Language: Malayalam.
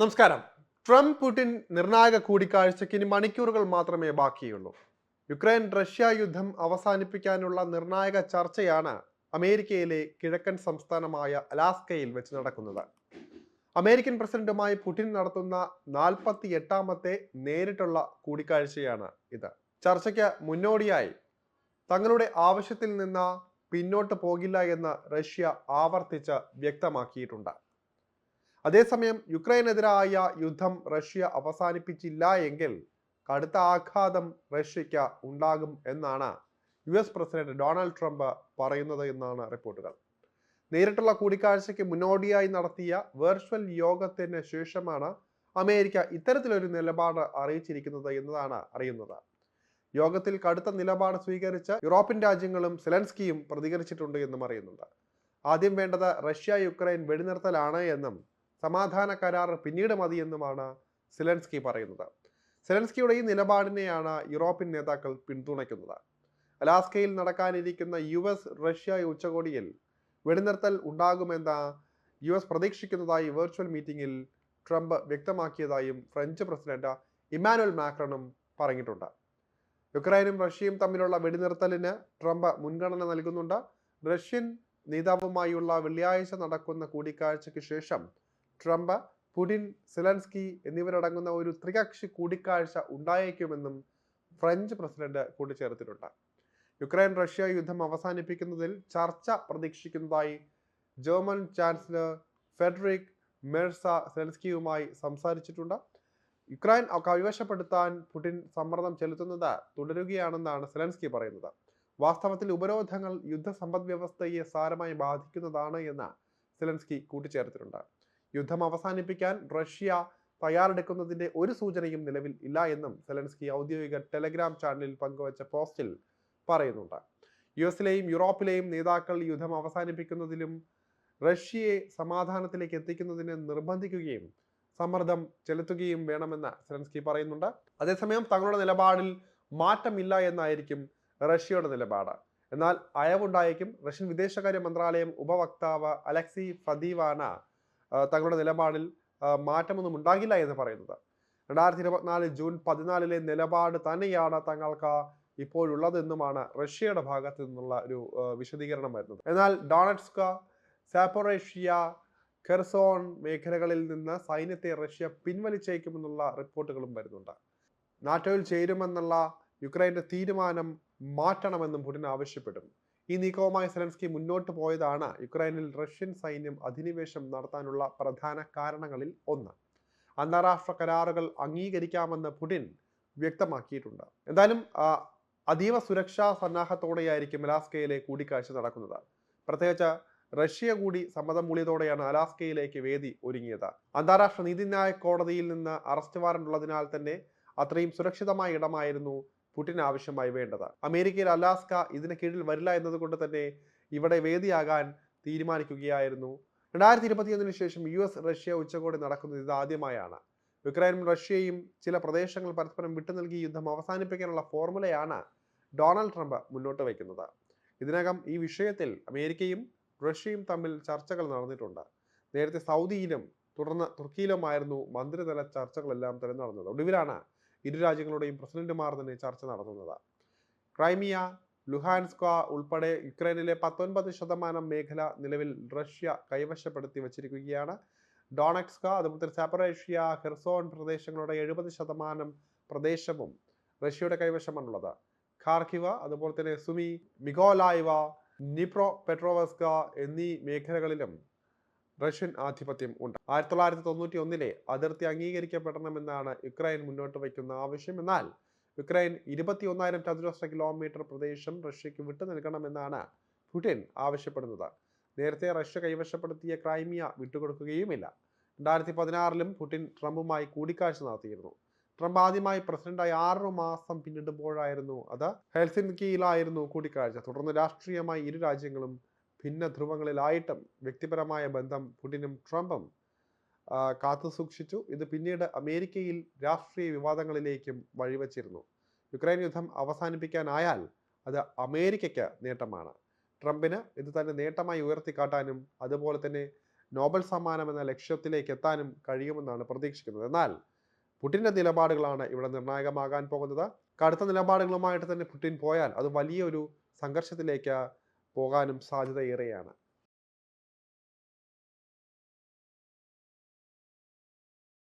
നമസ്കാരം. ട്രംപ് പുടിൻ നിർണായക കൂടിക്കാഴ്ചയ്ക്ക് ഇനി മണിക്കൂറുകൾ മാത്രമേ ബാക്കിയുള്ളൂ. യുക്രൈൻ റഷ്യ യുദ്ധം അവസാനിപ്പിക്കാനുള്ള നിർണായക ചർച്ചയാണ് അമേരിക്കയിലെ കിഴക്കൻ സംസ്ഥാനമായ അലാസ്കയിൽ വെച്ച് നടക്കുന്നത്. അമേരിക്കൻ പ്രസിഡന്റുമായി പുടിൻ നടത്തുന്ന നാൽപ്പത്തി എട്ടാമത്തെ നേരിട്ടുള്ള കൂടിക്കാഴ്ചയാണ് ഇത്. ചർച്ചയ്ക്ക് മുന്നോടിയായി തങ്ങളുടെ ആവശ്യത്തിൽ നിന്ന് പിന്നോട്ട് പോകില്ല എന്ന് റഷ്യ ആവർത്തിച്ച് വ്യക്തമാക്കിയിട്ടുണ്ട്. അതേസമയം യുക്രൈനെതിരായ യുദ്ധം റഷ്യ അവസാനിപ്പിച്ചില്ല എങ്കിൽ കടുത്ത ആഘാതം റഷ്യയ്ക്ക് ഉണ്ടാകും എന്നാണ് U S president Donald Trump പറയുന്നത് എന്നാണ് റിപ്പോർട്ടുകൾ. നേരിട്ടുള്ള കൂടിക്കാഴ്ചയ്ക്ക് മുന്നോടിയായി നടത്തിയ വെർച്വൽ യോഗത്തിന് ശേഷമാണ് അമേരിക്ക ഇത്തരത്തിലൊരു നിലപാട് അറിയിച്ചിരിക്കുന്നത് എന്നതാണ് അറിയുന്നത്. യോഗത്തിൽ കടുത്ത നിലപാട് സ്വീകരിച്ച യൂറോപ്യൻ രാജ്യങ്ങളും സെലൻസ്കിയും പ്രതികരിച്ചിട്ടുണ്ട് എന്നും അറിയുന്നുണ്ട്. ആദ്യം വേണ്ടത് റഷ്യ യുക്രൈൻ വെടിനിർത്തലാണ് എന്നും സമാധാന കരാർ പിന്നീട് മതിയെന്നുമാണ് സിലൻസ്കി പറയുന്നത്. സെലൻസ്കിയുടെ ഈ നിലപാടിനെയാണ് യൂറോപ്യൻ നേതാക്കൾ പിന്തുണയ്ക്കുന്നത്. അലാസ്കയിൽ നടക്കാനിരിക്കുന്ന യു എസ് റഷ്യ ഉച്ചകോടിയിൽ വെടിനിർത്തൽ ഉണ്ടാകുമെന്ന യു എസ് പ്രതീക്ഷിക്കുന്നതായി വെർച്വൽ മീറ്റിംഗിൽ ട്രംപ് വ്യക്തമാക്കിയതായും ഫ്രഞ്ച് പ്രസിഡന്റ് ഇമാനുവൽ മാക്രണും പറഞ്ഞിട്ടുണ്ട്. യുക്രൈനും റഷ്യയും തമ്മിലുള്ള വെടിനിർത്തലിന് ട്രംപ് മുൻഗണന നൽകുന്നുണ്ട്. റഷ്യൻ നേതാവുമായുള്ള വെള്ളിയാഴ്ച നടക്കുന്ന കൂടിക്കാഴ്ചയ്ക്ക് ശേഷം ട്രംപ് പുടിൻ സെലൻസ്കി എന്നിവരടങ്ങുന്ന ഒരു ത്രികക്ഷി കൂടിക്കാഴ്ച ഉണ്ടായേക്കുമെന്നും ഫ്രഞ്ച് പ്രസിഡന്റ് കൂട്ടിച്ചേർത്തിട്ടുണ്ട്. യുക്രൈൻ റഷ്യ യുദ്ധം അവസാനിപ്പിക്കുന്നതിൽ ചർച്ച പ്രതീക്ഷിക്കുന്നതായി ജർമ്മൻ ചാൻസലർ ഫെഡറിക് മെർസ സെലൻസ്കിയുമായി സംസാരിച്ചിട്ടുണ്ട്. യുക്രൈൻ കൈവശപ്പെടുത്താൻ പുടിൻ സമ്മർദ്ദം ചെലുത്തുന്നത് തുടരുകയാണെന്നാണ് സെലൻസ്കി പറയുന്നത്. വാസ്തവത്തിൽ ഉപരോധങ്ങൾ യുദ്ധ സമ്പദ് വ്യവസ്ഥയെ സാരമായി ബാധിക്കുന്നതാണ് എന്ന് സെലൻസ്കി കൂട്ടിച്ചേർത്തിട്ടുണ്ട്. യുദ്ധം അവസാനിപ്പിക്കാൻ റഷ്യ തയ്യാറെടുക്കുന്നതിന്റെ ഒരു സൂചനയും നിലവിൽ ഇല്ല എന്നും സെലൻസ്കി ഔദ്യോഗിക ടെലഗ്രാം ചാനലിൽ പങ്കുവച്ച പോസ്റ്റിൽ പറയുന്നുണ്ട്. യു എസിലെയും യൂറോപ്പിലെയും നേതാക്കൾ യുദ്ധം അവസാനിപ്പിക്കുന്നതിലും റഷ്യയെ സമാധാനത്തിലേക്ക് എത്തിക്കുന്നതിന് നിർബന്ധിക്കുകയും സമ്മർദ്ദം ചെലുത്തുകയും വേണമെന്ന് സെലൻസ്കി പറയുന്നുണ്ട്. അതേസമയം തങ്ങളുടെ നിലപാടിൽ മാറ്റമില്ല എന്നായിരിക്കും റഷ്യയുടെ നിലപാട്. എന്നാൽ അയവുണ്ടായേക്കും. റഷ്യൻ വിദേശകാര്യ മന്ത്രാലയം ഉപവക്താവ് അലക്സി ഫദീവാന തങ്ങളുടെ നിലപാടിൽ മാറ്റമൊന്നും ഉണ്ടാകില്ല എന്ന് പറയുന്നത്. രണ്ടായിരത്തി ഇരുപത്തിനാല് ജൂൺ പതിനാലിലെ നിലപാട് തന്നെയാണ് തങ്ങൾക്ക് ഇപ്പോഴുള്ളതെന്നുമാണ് റഷ്യയുടെ ഭാഗത്തു നിന്നുള്ള ഒരു വിശദീകരണം വരുന്നത്. എന്നാൽ ഡോണറ്റ്സ്ക സാപ്പോറേഷ്യ കെർസോൺ മേഖലകളിൽ നിന്ന് സൈന്യത്തെ റഷ്യ പിൻവലിച്ചേക്കുമെന്നുള്ള റിപ്പോർട്ടുകളും വരുന്നുണ്ട്. നാറ്റോയിൽ ചേരുമെന്നുള്ള യുക്രൈന്റെ തീരുമാനം മാറ്റണമെന്നും പുടിൻ ആവശ്യപ്പെടും. ഈ നീക്കവുമായി സെലൻസ്കി മുന്നോട്ട് പോയതാണ് യുക്രൈനിൽ റഷ്യൻ സൈന്യം അധിനിവേശം നടത്താനുള്ള പ്രധാന കാരണങ്ങളിൽ ഒന്ന്. അന്താരാഷ്ട്ര കരാറുകൾ അംഗീകരിക്കാമെന്ന് പുടിൻ വ്യക്തമാക്കിയിട്ടുണ്ട്. എന്തായാലും അതീവ സുരക്ഷാ സന്നാഹത്തോടെയായിരിക്കും അലാസ്കയിലെ കൂടിക്കാഴ്ച നടക്കുന്നത്. പ്രത്യേകിച്ച് റഷ്യ കൂടി സമ്മതം മൂളിയതോടെയാണ് അലാസ്കയിലേക്ക് വേദി ഒരുങ്ങിയത്. അന്താരാഷ്ട്ര നീതിന്യായ കോടതിയിൽ നിന്ന് അറസ്റ്റ് വാറന്റ് ഉള്ളതിനാൽ തന്നെ അത്രയും സുരക്ഷിതമായ ഇടമായിരുന്നു പുടിൻ ആവശ്യമായി വേണ്ടത് അമേരിക്കയിൽ അലാസ്ക ഇതിന് കീഴിൽ വരില്ല എന്നതുകൊണ്ട് തന്നെ ഇവിടെ വേദിയാകാൻ തീരുമാനിക്കുകയായിരുന്നു. രണ്ടായിരത്തി ഇരുപത്തിയൊന്നിന് ശേഷം യു എസ് റഷ്യ ഉച്ചകോടി നടക്കുന്നത് ഇത് ആദ്യമായാണ്. യുക്രൈനും റഷ്യയും ചില പ്രദേശങ്ങൾ പരസ്പരം വിട്ടു നൽകി യുദ്ധം അവസാനിപ്പിക്കാനുള്ള ഫോർമുലയാണ് ഡൊണാൾഡ് ട്രംപ് മുന്നോട്ട് വയ്ക്കുന്നത്. ഇതിനകം ഈ വിഷയത്തിൽ അമേരിക്കയും റഷ്യയും തമ്മിൽ ചർച്ചകൾ നടന്നിട്ടുണ്ട്. നേരത്തെ സൗദിയിലും തുടർന്ന് തുർക്കിയിലുമായിരുന്നു മന്ത്രിതല ചർച്ചകളെല്ലാം തന്നെ നടന്നത്. ഒടുവിലാണ് ഇരു രാജ്യങ്ങളുടെയും പ്രസിഡന്റുമാർ തന്നെ ചർച്ച നടത്തുന്നത്. ക്രൈമിയ ലുഹാൻസ്ക ഉൾപ്പെടെ യുക്രൈനിലെ പത്തൊൻപത് ശതമാനം മേഖല നിലവിൽ റഷ്യ കൈവശപ്പെടുത്തി വച്ചിരിക്കുകയാണ്. ഡോണക്സ്ക അതുപോലെ തന്നെ സാപ്പറേഷ്യ ഹെർസോൺ പ്രദേശങ്ങളുടെ എഴുപത് ശതമാനം പ്രദേശവും റഷ്യയുടെ കൈവശമാണുള്ളത്. ഖാർക്കിവ അതുപോലെ തന്നെ സുമി മിഗോലായ്വ നിപ്രോ പെട്രോവസ്ക എന്നീ മേഖലകളിലും റഷ്യൻ ആധിപത്യം ഉണ്ട്. ആയിരത്തി തൊള്ളായിരത്തി തൊണ്ണൂറ്റി ഒന്നിലെ അതിർത്തി അംഗീകരിക്കപ്പെടണമെന്നാണ് യുക്രൈൻ മുന്നോട്ട് വയ്ക്കുന്ന ആവശ്യം. എന്നാൽ യുക്രൈൻ ഇരുപത്തി ഒന്നായിരം ചതുരശ്ര കിലോമീറ്റർ പ്രദേശം റഷ്യക്ക് വിട്ടു നൽകണമെന്നാണ് പുടിൻ ആവശ്യപ്പെടുന്നത്. നേരത്തെ റഷ്യ കൈവശപ്പെടുത്തിയ ക്രൈമിയ വിട്ടുകൊടുക്കുകയുമില്ല. രണ്ടായിരത്തി പതിനാറിലും പുടിൻ ട്രംപുമായി കൂടിക്കാഴ്ച നടത്തിയിരുന്നു. ട്രംപ് ആദ്യമായി പ്രസിഡന്റായി ആറു മാസം പിന്നിടുമ്പോഴായിരുന്നു അത്. ഹെൽസിൻകിയിലായിരുന്നു കൂടിക്കാഴ്ച. തുടർന്ന് രാഷ്ട്രീയമായി ഇരു രാജ്യങ്ങളും ഭിന്ന ധ്രുവങ്ങളിലായിട്ടും വ്യക്തിപരമായ ബന്ധം പുടിനും ട്രംപും കാത്തു സൂക്ഷിച്ചു. ഇത് പിന്നീട് അമേരിക്കയിൽ രാഷ്ട്രീയ വിവാദങ്ങളിലേക്കും വഴിവച്ചിരുന്നു. യുക്രൈൻ യുദ്ധം അവസാനിപ്പിക്കാനായാൽ അത് അമേരിക്കയ്ക്ക് നേട്ടമാണ്. ട്രംപിന് ഇത് തന്നെ നേട്ടമായി ഉയർത്തിക്കാട്ടാനും അതുപോലെ തന്നെ നോബൽ സമ്മാനം എന്ന ലക്ഷ്യത്തിലേക്ക് എത്താനും കഴിയുമെന്നാണ് പ്രതീക്ഷിക്കുന്നത്. എന്നാൽ പുടിന്റെ നിലപാടുകളാണ് ഇവിടെ നിർണായകമാകാൻ പോകുന്നത്. കടുത്ത നിലപാടുകളുമായിട്ട് തന്നെ പുടിൻ പോയാൽ അത് വലിയൊരു സംഘർഷത്തിലേക്ക് പോകാനും സാധ്യതയേറെയാണ്